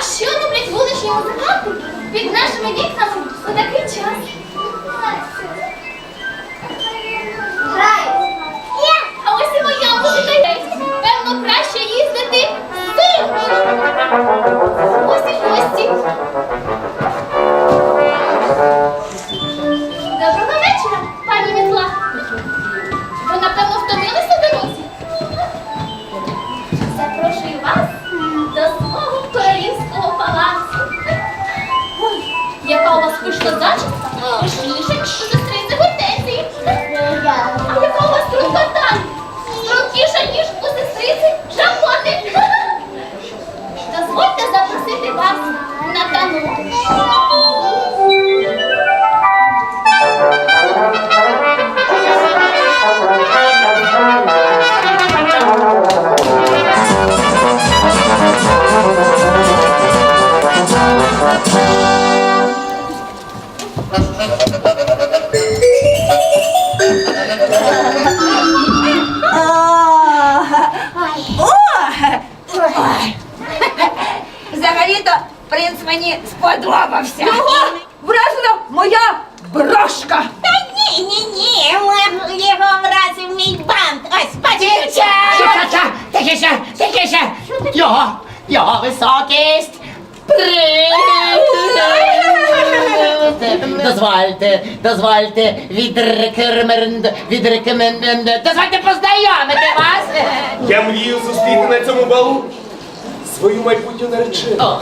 А що роблять вуличні музиканти під нашими вікнами у такий час? Вийшла зачіска? Пишніше, у сестриці Гортензії. А яка у вас трудка там? Стрункіша, ніж у сестриці Жамоти. Дозвольте запросити вас на тану. Взагалі-то принц мені сподобався. Його вразила моя брошка. Та ні, ні, ні, його вразив мій бант. Ось, бачите. Ша-ша-ша, тихіше, тихіше. Його, його високість. Дозвольте, дозвольте відрекоменд, відрекоменд, дозвольте познайомити вас. Я мрію зустріти на цьому балу свою майбутню наречену. О,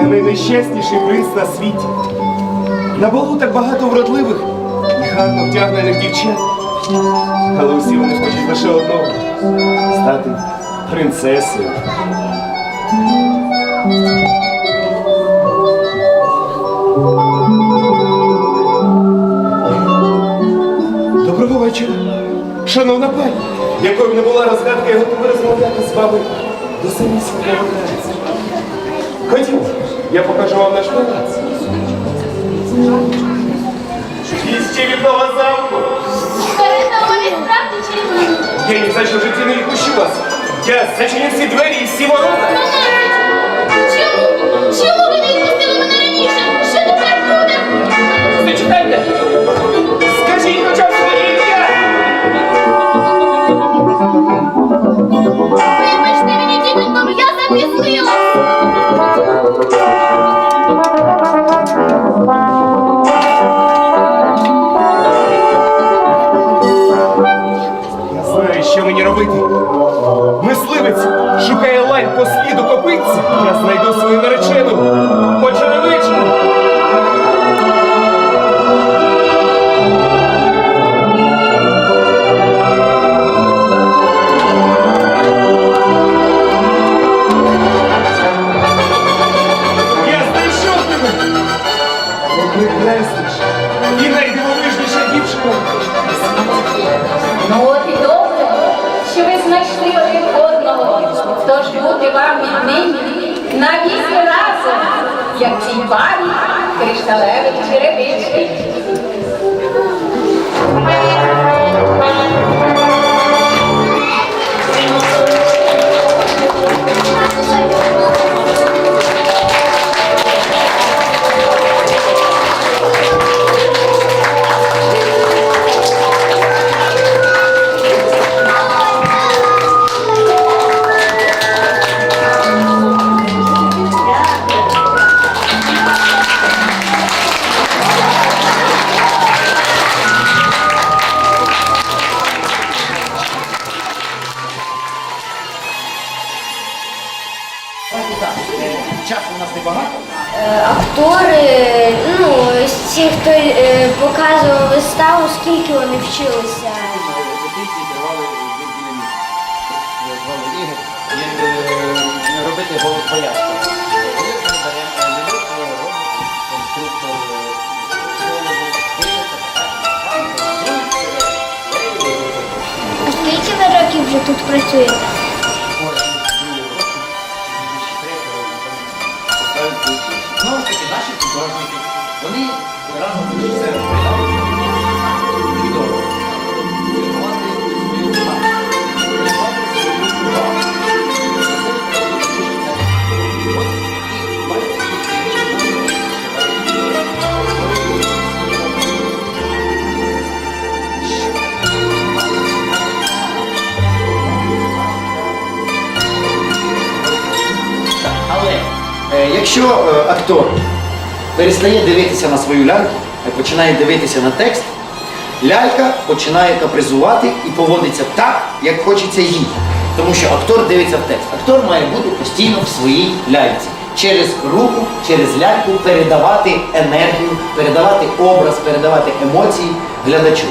Я найнещасніший принц на світі. На балу так багато вродливих і гарно вдягнених дівчат. Але усі вони хочуть лише одного стати принцесою. Доброго вечора. Шановна пані, якою б не була розгадка, я готовий розмовляти з вами до самісінького ранця. Ходімо, я покажу вам наш палац. І ще від того замку. Передавали справді чарівні. Я ні за в житті не відпущу вас. Я зачиню всі двері і всі ворота. Чому? Чому ви не відпустили мене раніше? Що тепер буде? Зачекайте. Скажіть хоча б своє ім'я. Вибачте мені, тітонько, я запізнилась. Шукає лань по сліду копитці. Я знайду свою наречену. Почеревичку. Я знайшов тебе. Найпрекрасніша і найдивовижніша E aqui em Bari, Crista Leve, Tirebete, так, е, часу у нас небагато. Актори, ну, ті, хто е, показував виставу, скільки вони вчилися. Репетиції тривали біля місяця. Е, робити голос боязко. Е, скільки ви років вже тут працюєте? наші художники, вони разом все розповідали чудово. Врятувати. Але е, якщо е, актор перестає дивитися на свою ляльку, а починає дивитися на текст, лялька починає капризувати і поводиться так, як хочеться їй. Тому що актор дивиться в текст. Актор має бути постійно в своїй ляльці. Через руку, через ляльку передавати енергію, передавати образ, передавати емоції глядачу.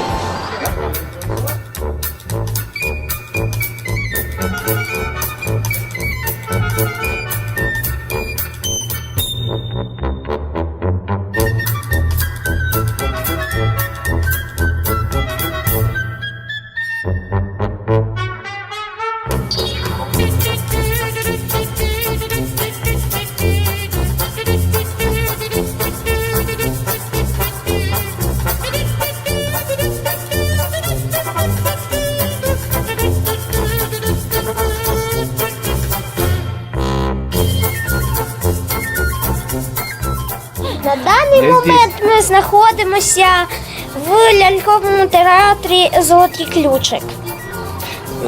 На даний момент ми знаходимося в ляльковому театрі Золотий ключик.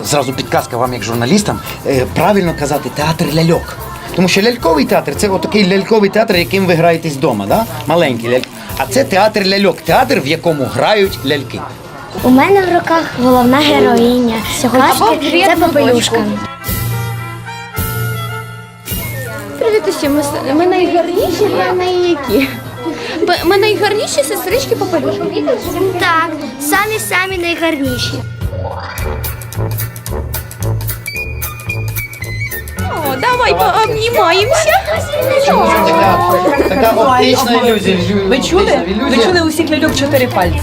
Зразу підказка вам, як журналістам, е, правильно казати театр ляльок. Тому що ляльковий театр це отакий ляльковий театр, яким ви граєтесь вдома, да? маленький ляльк. А це театр ляльок, театр, в якому грають ляльки. У мене в руках головна героїня. Казки це попелюшка. Усім, ми, ми найгарніші, ми найякі. Ми, ми найгарніші сестрички попелюшки. Так, самі самі найгарніші. О, давай пообнімаємося. Така, така оптична ілюзія. Ви чули? Ви чули у всіх ляльок чотири пальці.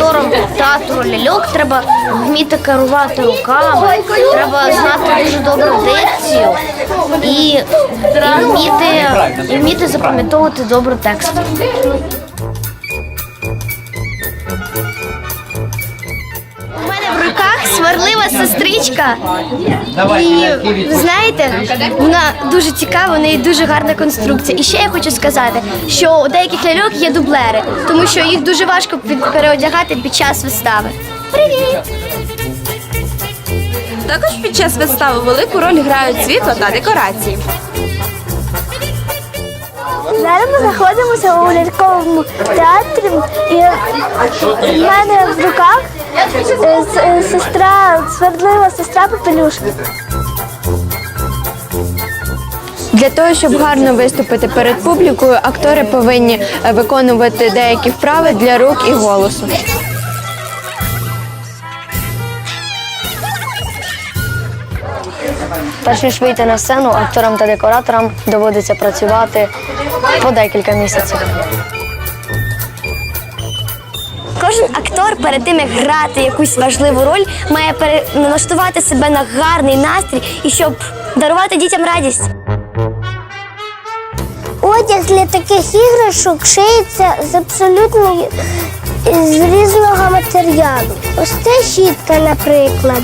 Актором театру ляльок, треба вміти керувати руками, треба знати дуже добру дикцію і вміти, і вміти запам'ятовувати добру текст. Сварлива сестричка. І ви знаєте, вона дуже цікава, в неї дуже гарна конструкція. І ще я хочу сказати, що у деяких ляльок є дублери, тому що їх дуже важко під- переодягати під час вистави. Привіт! Також під час вистави велику роль грають світло та декорації. Зараз ми знаходимося у ляльковому театрі, і в мене в руках сестра, свердлива сестра Попелюшка. Для того, щоб гарно виступити перед публікою, актори повинні е, виконувати деякі вправи для рук і голосу. Перш ніж вийти на сцену, акторам та декораторам доводиться працювати по декілька місяців. Кожен актор перед тим, як грати якусь важливу роль, має налаштувати себе на гарний настрій і щоб дарувати дітям радість. Одяг для таких іграшок шиється з абсолютно з різного матеріалу. Ось це щітка, наприклад.